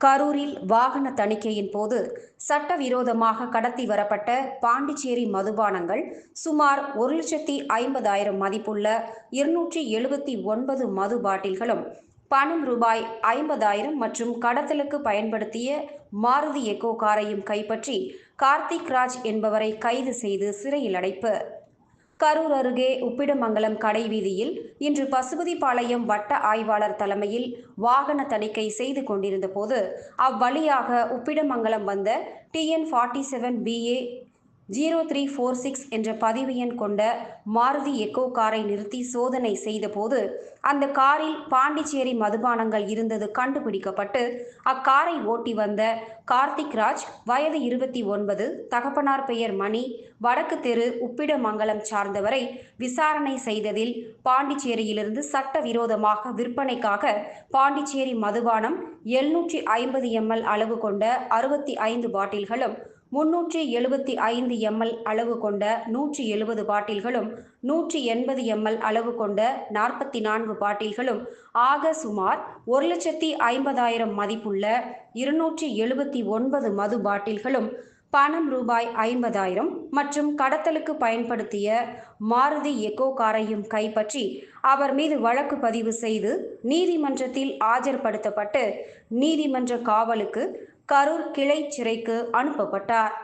கரூரில் வாகன தணிக்கையின் போது சட்டவிரோதமாக கடத்தி வரப்பட்ட பாண்டிச்சேரி மதுபானங்கள் சுமார் ஒரு லட்சத்தி ஐம்பதாயிரம் மதிப்புள்ள இருநூற்றி எழுபத்தி ஒன்பது மது பாட்டில்களும் பணம் ரூபாய் ஐம்பதாயிரம் மற்றும் கடத்தலுக்கு பயன்படுத்திய மாருதி எக்கோ காரையும் கைப்பற்றி கார்த்திக் ராஜ் என்பவரை கைது செய்து சிறையில் அடைப்பு. கரூர் அருகே உப்பிடமங்கலம் கடை வீதியில் இன்று பசுபதிபாளையம் வட்ட ஆய்வாளர் தலைமையில் வாகன தணிக்கை செய்து கொண்டிருந்த போது அவ்வழியாக உப்பிடமங்கலம் வந்த TN forty seven BA zero three four six என்ற பதிவு எண் கொண்ட மாருதி எக்கோ காரை நிறுத்தி சோதனை செய்தபோது அந்த காரில் பாண்டிச்சேரி மதுபானங்கள் இருந்தது கண்டுபிடிக்கப்பட்டு அக்காரை ஓட்டி வந்த கார்த்திக் ராஜ் வயது இருபத்தி ஒன்பது தகப்பனார் பெயர் மணி வடக்கு தெரு உப்பிடமங்கலம் சார்ந்தவரை விசாரணை செய்ததில் பாண்டிச்சேரியிலிருந்து சட்டவிரோதமாக விற்பனைக்காக பாண்டிச்சேரி மதுபானம் எழுநூற்றி ஐம்பது எம்எல் அளவு கொண்ட அறுபத்தி ஐந்து பாட்டில்களும் முன்னூற்றி எழுபத்தி ஐந்து எம்எல் அளவு கொண்ட நூற்றி எழுபது பாட்டில்களும் நூற்றி எண்பது எம்எல் அளவு கொண்ட நாற்பத்தி நான்கு பாட்டில்களும் ஆக சுமார் ஒரு லட்சத்தி ஐம்பதாயிரம் மதிப்புள்ள இருநூற்றி எழுபத்தி ஒன்பது மது பாட்டில்களும் பணம் ரூபாய் ஐம்பதாயிரம் மற்றும் கடத்தலுக்கு பயன்படுத்திய மாருதி எக்கோ காரையும் கைப்பற்றி அவர் மீது வழக்கு பதிவு செய்து நீதிமன்றத்தில் ஆஜர்படுத்தப்பட்டு நீதிமன்ற காவலுக்கு கரூர் கிளை சிறைக்கு அனுப்பப்பட்டார்.